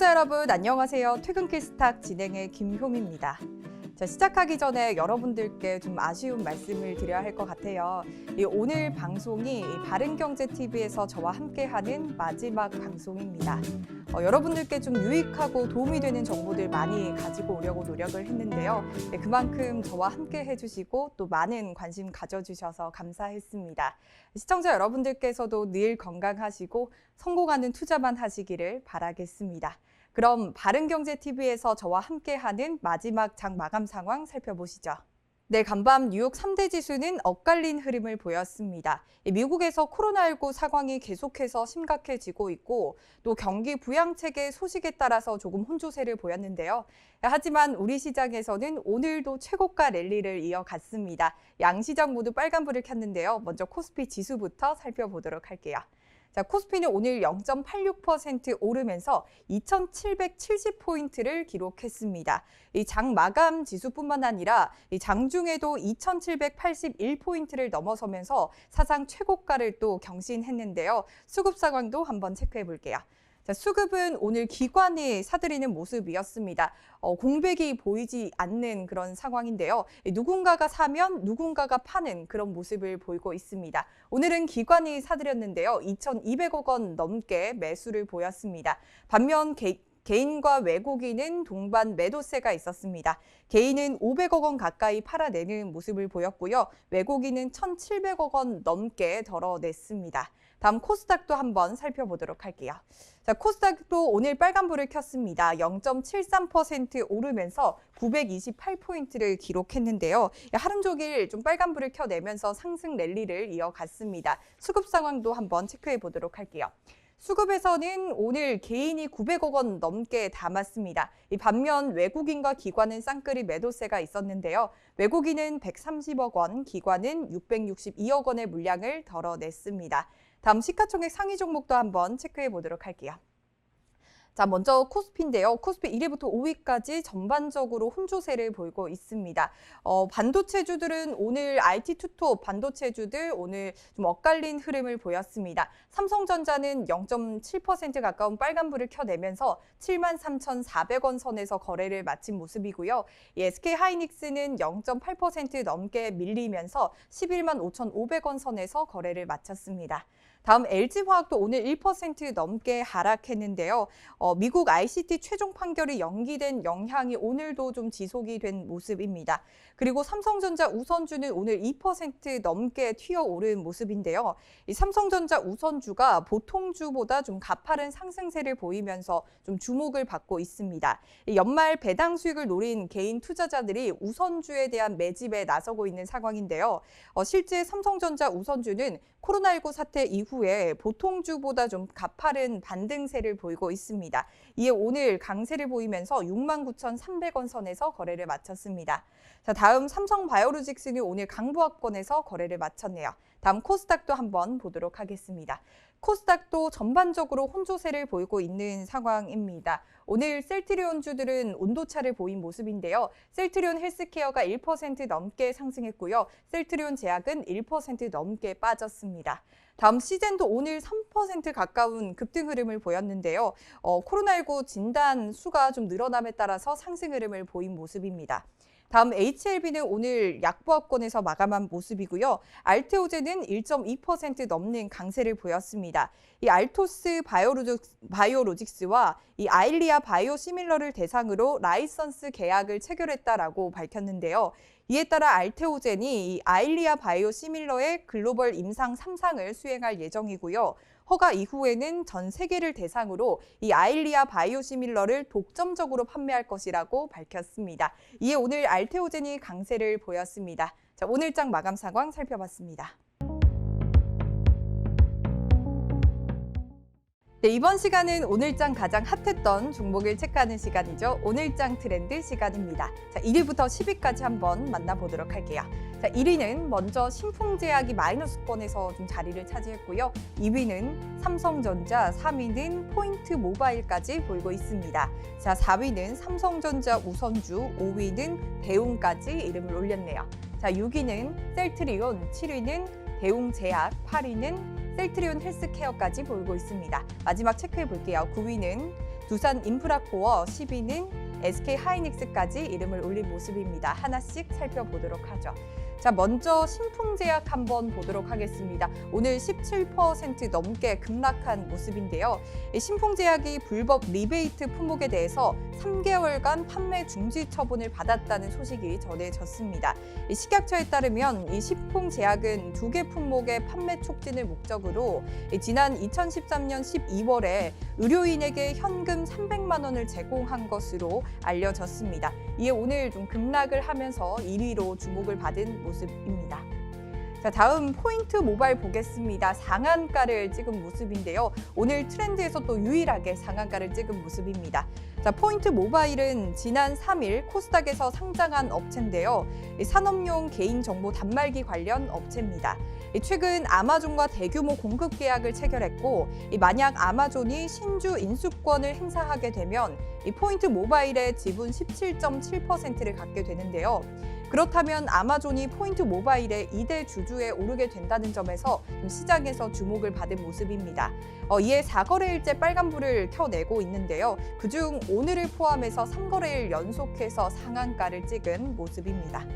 여러분 안녕하세요. 퇴근길 스탁 진행의 김효미입니다. 자, 시작하기 전에 여러분들께 좀 아쉬운 말씀을 드려야 할 것 같아요. 이 오늘 방송이 바른경제TV에서 저와 함께하는 마지막 방송입니다. 어, 여러분들께 좀 유익하고 도움이 되는 정보들 많이 가지고 오려고 노력을 했는데요. 네, 그만큼 저와 함께 해주시고 또 많은 관심 가져주셔서 감사했습니다. 시청자 여러분들께서도 늘 건강하시고 성공하는 투자만 하시기를 바라겠습니다. 그럼 바른경제TV에서 저와 함께하는 마지막 장 마감 상황 살펴보시죠. 네, 간밤 뉴욕 3대 지수는 엇갈린 흐름을 보였습니다. 미국에서 코로나19 상황이 계속해서 심각해지고 있고 또 경기 부양책의 소식에 따라서 조금 혼조세를 보였는데요. 하지만 우리 시장에서는 오늘도 최고가 랠리를 이어갔습니다. 양 시장 모두 빨간불을 켰는데요. 먼저 코스피 지수부터 살펴보도록 할게요. 자, 코스피는 오늘 0.86% 오르면서 2,770포인트를 기록했습니다. 이 장 마감 지수뿐만 아니라 이 장중에도 2,781포인트를 넘어서면서 사상 최고가를 또 경신했는데요. 수급 상황도 한번 체크해 볼게요. 자, 수급은 오늘 기관이 사들이는 모습이었습니다. 어, 공백이 보이지 않는 그런 상황인데요. 누군가가 사면 누군가가 파는 그런 모습을 보이고 있습니다. 오늘은 기관이 사들였는데요. 2,200억 원 넘게 매수를 보였습니다. 반면 개, 개인과 외국인은 동반 매도세가 있었습니다. 개인은 500억 원 가까이 팔아내는 모습을 보였고요. 외국인은 1,700억 원 넘게 덜어냈습니다. 다음 코스닥도 한번 살펴보도록 할게요. 자, 코스닥도 오늘 빨간불을 켰습니다. 0.73% 오르면서 928포인트를 기록했는데요. 하루 종일 좀 빨간불을 켜내면서 상승 랠리를 이어갔습니다. 수급 상황도 한번 체크해 보도록 할게요. 수급에서는 오늘 개인이 900억 원 넘게 담았습니다. 이 반면 외국인과 기관은 쌍끌이 매도세가 있었는데요. 외국인은 130억 원, 기관은 662억 원의 물량을 덜어냈습니다. 다음 시가총액 상위 종목도 한번 체크해 보도록 할게요. 자, 먼저 코스피인데요. 코스피 1위부터 5위까지 전반적으로 혼조세를 보이고 있습니다. 어, 반도체주들은 오늘 IT 투톱 반도체주들 오늘 좀 엇갈린 흐름을 보였습니다. 삼성전자는 0.7% 가까운 빨간불을 켜내면서 73,400원 선에서 거래를 마친 모습이고요. 이 SK 하이닉스는 0.8% 넘게 밀리면서 11만 5,500원 선에서 거래를 마쳤습니다. 다음 LG화학도 오늘 1% 넘게 하락했는데요. 어, 미국 ICT 최종 판결이 연기된 영향이 오늘도 좀 지속이 된 모습입니다. 그리고 삼성전자 우선주는 오늘 2% 넘게 튀어오른 모습인데요. 이 삼성전자 우선주가 보통주보다 좀 가파른 상승세를 보이면서 좀 주목을 받고 있습니다. 이 연말 배당 수익을 노린 개인 투자자들이 우선주에 대한 매집에 나서고 있는 상황인데요. 어, 실제 삼성전자 우선주는 코로나19 사태 이후에 보통주보다 좀 가파른 반등세를 보이고 있습니다. 이에 오늘 강세를 보이면서 69,300원 선에서 거래를 마쳤습니다. 자, 다음 삼성바이오로직스는 오늘 강부합권에서 거래를 마쳤네요. 다음 코스닥도 한번 보도록 하겠습니다. 코스닥도 전반적으로 혼조세를 보이고 있는 상황입니다. 오늘 셀트리온주들은 온도차를 보인 모습인데요. 셀트리온 헬스케어가 1% 넘게 상승했고요. 셀트리온 제약은 1% 넘게 빠졌습니다. 다음 시젠도 오늘 3% 가까운 급등 흐름을 보였는데요. 어, 코로나19 진단 수가 좀 늘어남에 따라서 상승 흐름을 보인 모습입니다. 다음 HLB는 오늘 약보합권에서 마감한 모습이고요. 알테오제는 1.2% 넘는 강세를 보였습니다. 이 알토스 바이오로직 스, 와이 아일리아 바이오시밀러를 대상으로 라이선스 계약을 체결했다라고 밝혔는데요. 이에 따라 알테오젠이 이 아일리아 바이오시밀러의 글로벌 임상 3상을 수행할 예정이고요. 허가 이후에는 전 세계를 대상으로 이 아일리아 바이오시밀러를 독점적으로 판매할 것이라고 밝혔습니다. 이에 오늘 알테오젠이 강세를 보였습니다. 자, 오늘장 마감 상황 살펴봤습니다. 네, 이번 시간은 오늘장 가장 핫했던 종목을 체크하는 시간이죠. 오늘장 트렌드 시간입니다. 자, 1위부터 10위까지 한번 만나보도록 할게요. 자, 1위는 먼저 신풍제약이 마이너스권에서 좀 자리를 차지했고요. 2위는 삼성전자, 3위는 포인트 모바일까지 보이고 있습니다. 자, 4위는 삼성전자 우선주, 5위는 대웅까지 이름을 올렸네요. 자, 6위는 셀트리온, 7위는 대웅제약, 8위는 셀트리온 헬스케어까지 보이고 있습니다. 마지막 체크해 볼게요. 9위는 두산 인프라코어 10위는 SK 하이닉스까지 이름을 올린 모습입니다. 하나씩 살펴보도록 하죠. 자, 먼저 신풍제약 한번 보도록 하겠습니다. 오늘 17% 넘게 급락한 모습인데요. 이 신풍제약이 불법 리베이트 품목에 대해서 3개월간 판매 중지 처분을 받았다는 소식이 전해졌습니다. 이 식약처에 따르면 이 신풍제약은 두 개 품목의 판매 촉진을 목적으로 이 지난 2013년 12월에 의료인에게 현금 300만 원을 제공한 것으로 알려졌습니다. 이에 오늘 좀 급락을 하면서 1위로 주목을 받은 모습입니다. 자, 다음 포인트 모바일 보겠습니다. 상한가를 찍은 모습인데요. 오늘 트렌드에서 또 유일하게 상한가를 찍은 모습입니다. 자, 포인트 모바일은 지난 3일 코스닥에서 상장한 업체인데요. 이 산업용 개인정보 단말기 관련 업체입니다. 이 최근 아마존과 대규모 공급 계약을 체결했고, 이 만약 아마존이 신주 인수권을 행사하게 되면 이 포인트 모바일의 지분 17.7%를 갖게 되는데요. 그렇다면 아마존이 포인트 모바일의 2대 주주에 오르게 된다는 점에서 좀 시장에서 주목을 받은 모습입니다. 어, 이에 4거래일째 빨간불을 켜내고 있는데요. 그중 오늘을 포함해서 3거래일 연속해서 상한가를 찍은 모습입니다.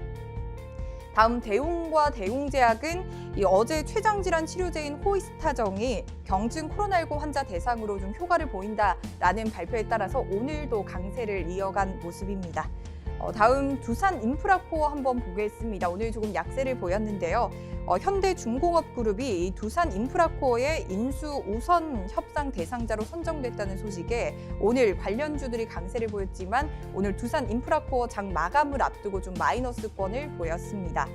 다음 대웅과 대웅제약은 이 어제 췌장질환 치료제인 호이스타정이 경증 코로나19 환자 대상으로 좀 효과를 보인다라는 발표에 따라서 오늘도 강세를 이어간 모습입니다. 어, 다음 두산 인프라코어 한번 보겠습니다. 오늘 조금 약세를 보였는데요. 어, 현대중공업그룹이 이 두산 인프라코어의 인수 우선 협상 대상자로 선정됐다는 소식에 오늘 관련주들이 강세를 보였지만 오늘 두산 인프라코어 장 마감을 앞두고 좀 마이너스권을 보였습니다.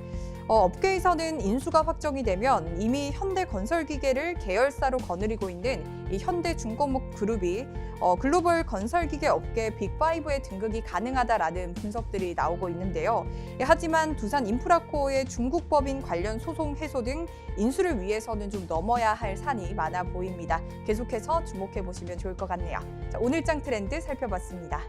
어, 업계에서는 인수가 확정이 되면 이미 현대 건설 기계를 계열사로 거느리고 있는 이 현대 중공업 그룹이 어, 글로벌 건설 기계 업계 빅5에 등극이 가능하다라는 분석들이 나오고 있는데요. 예, 하지만 두산 인프라코어의 중국 법인 관련 소송 해소 등 인수를 위해서는 좀 넘어야 할 산이 많아 보입니다. 계속해서 주목해 보시면 좋을 것 같네요. 자, 오늘장 트렌드 살펴봤습니다.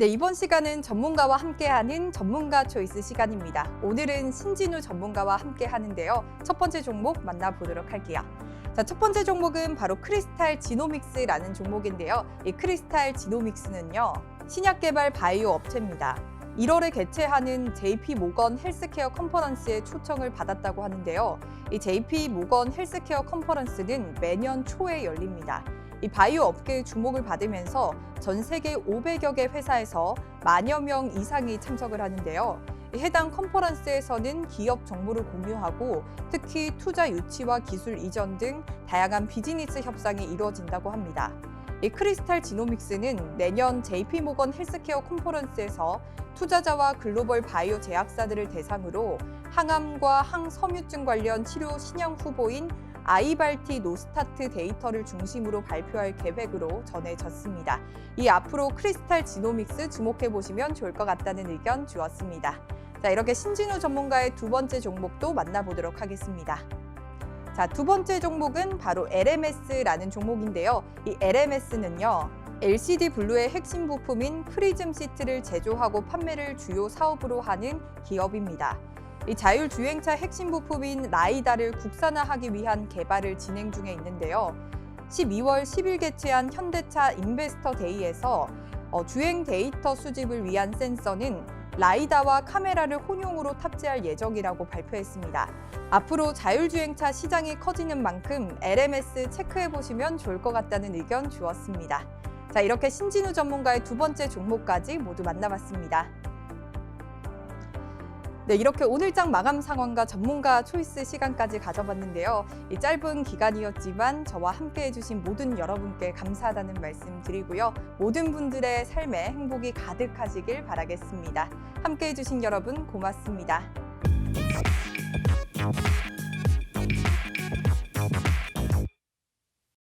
네, 이번 시간은 전문가와 함께하는 전문가 초이스 시간입니다. 오늘은 신진우 전문가와 함께 하는데요. 첫 번째 종목 만나보도록 할게요. 자, 첫 번째 종목은 바로 크리스탈 지노믹스라는 종목인데요. 이 크리스탈 지노믹스는요, 신약 개발 바이오 업체입니다. 1월에 개최하는 JP 모건 헬스케어 컨퍼런스에 초청을 받았다고 하는데요. 이 JP 모건 헬스케어 컨퍼런스는 매년 초에 열립니다. 이 바이오 업계의 주목을 받으면서 전 세계 500여 개 회사에서 만여 명 이상이 참석을 하는데요. 해당 컨퍼런스에서는 기업 정보를 공유하고 특히 투자 유치와 기술 이전 등 다양한 비즈니스 협상이 이루어진다고 합니다. 이 크리스탈 지노믹스는 내년 JP 모건 헬스케어 컨퍼런스에서 투자자와 글로벌 바이오 제약사들을 대상으로 항암과 항섬유증 관련 치료 신형 후보인 아이발티 노스타트 데이터를 중심으로 발표할 계획으로 전해졌습니다. 이 앞으로 크리스탈 지노믹스 주목해 보시면 좋을 것 같다는 의견 주었습니다. 자, 이렇게 신진우 전문가의 두 번째 종목도 만나보도록 하겠습니다. 자, 두 번째 종목은 바로 LMS라는 종목인데요. 이 LMS는요. LCD 블루의 핵심 부품인 프리즘 시트를 제조하고 판매를 주요 사업으로 하는 기업입니다. 이 자율주행차 핵심 부품인 라이다를 국산화하기 위한 개발을 진행 중에 있는데요. 12월 10일 개최한 현대차 인베스터 데이에서 어, 주행 데이터 수집을 위한 센서는 라이다와 카메라를 혼용으로 탑재할 예정이라고 발표했습니다. 앞으로 자율주행차 시장이 커지는 만큼 LMS 체크해 보시면 좋을 것 같다는 의견 주었습니다. 자, 이렇게 신진우 전문가의 두 번째 종목까지 모두 만나봤습니다. 네, 이렇게 오늘장 마감 상황과 전문가 초이스 시간까지 가져봤는데요. 이 짧은 기간이었지만 저와 함께 해주신 모든 여러분께 감사하다는 말씀 드리고요. 모든 분들의 삶에 행복이 가득하시길 바라겠습니다. 함께 해주신 여러분 고맙습니다.